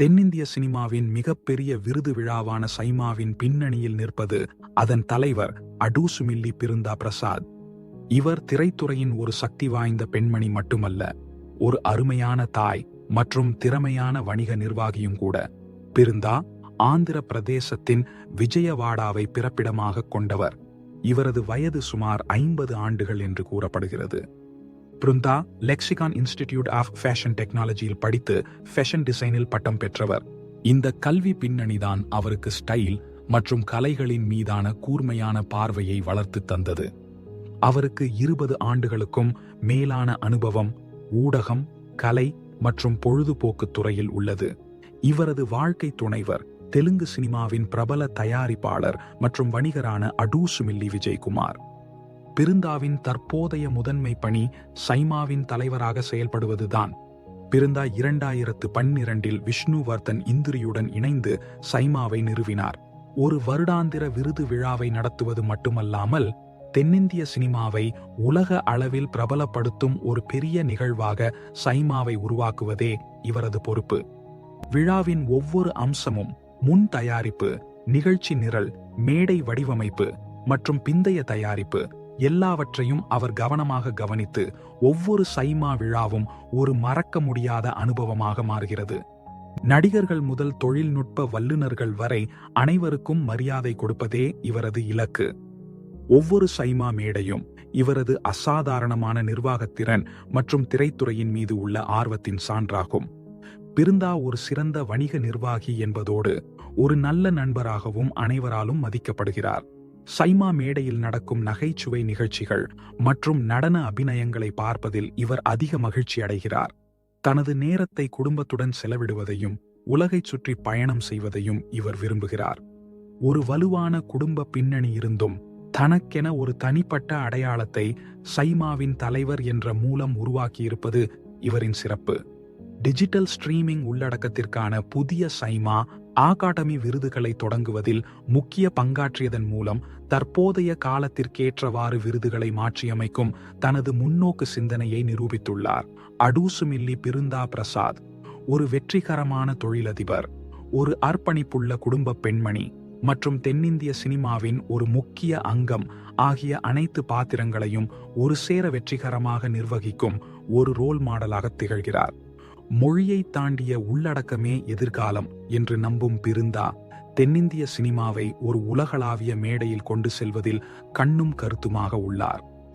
தென்னிந்திய சினிமாவின் மிகப்பெரிய விருது விழாவான சைமாவின் பின்னணியில் நிற்பது அதன் தலைவர் அடூசுமில்லி பிருந்தா பிரசாத். இவர் திரைத்துறையின் ஒரு சக்தி வாய்ந்த பெண்மணி மட்டுமல்ல ஒரு அருமையான தாய் மற்றும் திறமையான வணிக நிர்வாகியும் கூட. பிருந்தா ஆந்திர பிரதேசத்தின் விஜயவாடாவை பிறப்பிடமாக கொண்டவர். இவரது வயது சுமார் ஐம்பது ஆண்டுகள் என்று கூறப்படுகிறது. Brinda lexicon institute of fashion டெக்னாலஜியில் படித்து ஃபேஷன் டிசைனில் பட்டம் பெற்றவர். இந்த கல்வி பின்னணிதான் அவருக்கு ஸ்டைல் மற்றும் கலைகளின் மீதான கூர்மையான பார்வையை வளர்த்து தந்தது. அவருக்கு இருபது ஆண்டுகளுக்கும் மேலான அனுபவம் ஊடகம் கலை மற்றும் பொழுதுபோக்கு துறையில் உள்ளது. இவரது வாழ்க்கை துணைவர் தெலுங்கு சினிமாவின் பிரபல தயாரிப்பாளர் மற்றும் வணிகரான அடூசுமில்லி விஜயகுமார் பிருந்தாவின் தற்போதைய முதன்மை பணி சைமாவின் தலைவராக செயல்படுவதுதான். பிருந்தா இரண்டாயிரத்து பன்னிரண்டில் விஷ்ணுவர்தன் இந்திரியுடன் இணைந்து சைமாவை நிறுவினார். ஒரு வருடாந்திர விருது விழாவை நடத்துவது மட்டுமல்லாமல் தென்னிந்திய சினிமாவை உலக அளவில் பிரபலப்படுத்தும் ஒரு பெரிய நிகழ்வாக சைமாவை உருவாக்குவதே இவரது பொறுப்பு. விழாவின் ஒவ்வொரு அம்சமும் முன் தயாரிப்பு நிகழ்ச்சி நிரல் மேடை வடிவமைப்பு மற்றும் பிந்தைய தயாரிப்பு எல்லாவற்றையும் அவர் கவனமாக கவனித்து ஒவ்வொரு சைமா விழாவும் ஒரு மறக்க முடியாத அனுபவமாக மாறுகிறது. நடிகர்கள் முதல் தொழில்நுட்ப வல்லுநர்கள் வரை அனைவருக்கும் மரியாதை கொடுப்பதே இவரது இலக்கு. ஒவ்வொரு சைமா மேடையும் இவரது அசாதாரணமான நிர்வாகத்திறன் மற்றும் திரைத்துறையின் மீது உள்ள ஆர்வத்தின் சான்றாகும். பிருந்தா ஒரு சிறந்த வணிக நிர்வாகி என்பதோடு ஒரு நல்ல நண்பராகவும் அனைவராலும் மதிக்கப்படுகிறார். சைமா மேடையில் நடக்கும் நகைச்சுவை நிகழ்ச்சிகள் மற்றும் நடன அபிநயங்களை பார்ப்பதில் இவர் அதிக மகிழ்ச்சி அடைகிறார். தனது நேரத்தை குடும்பத்துடன் செலவிடுவதையும் உலகைச் சுற்றி பயணம் செய்வதையும் இவர் விரும்புகிறார். ஒரு வலுவான குடும்ப பின்னணி இருந்தும் தனக்கென ஒரு தனிப்பட்ட அடையாளத்தை சைமாவின் தலைவர் என்ற மூலம் உருவாக்கியிருப்பது இவரின் சிறப்பு. டிஜிட்டல் ஸ்ட்ரீமிங் உள்ளடக்கத்திற்கான புதிய சைமா ஆகாடமி விருதுகளை தொடங்குவதில் முக்கிய பங்காற்றியதன் மூலம் தற்போதைய காலத்திற்கேற்றவாறு விருதுகளை மாற்றியமைக்கும் தனது முன்னோக்கு சிந்தனையை நிரூபித்துள்ளார். அடூசுமில்லி பிருந்தா பிரசாத் ஒரு வெற்றிகரமான தொழிலதிபர் ஒரு அர்ப்பணிப்புள்ள குடும்ப பெண்மணி மற்றும் தென்னிந்திய சினிமாவின் ஒரு முக்கிய அங்கம் ஆகிய அனைத்து பாத்திரங்களையும் ஒரு சேர வெற்றிகரமாக நிர்வகிக்கும் ஒரு ரோல் மாடலாக திகழ்கிறார். மொழியை தாண்டிய உள்ளடக்கமே எதிர்காலம் என்று நம்பும் பிருந்தா தென்னிந்திய சினிமாவை ஒரு உலகளாவிய மேடையில் கொண்டு செல்வதில் கண்ணும் கருத்துமாக உள்ளார்.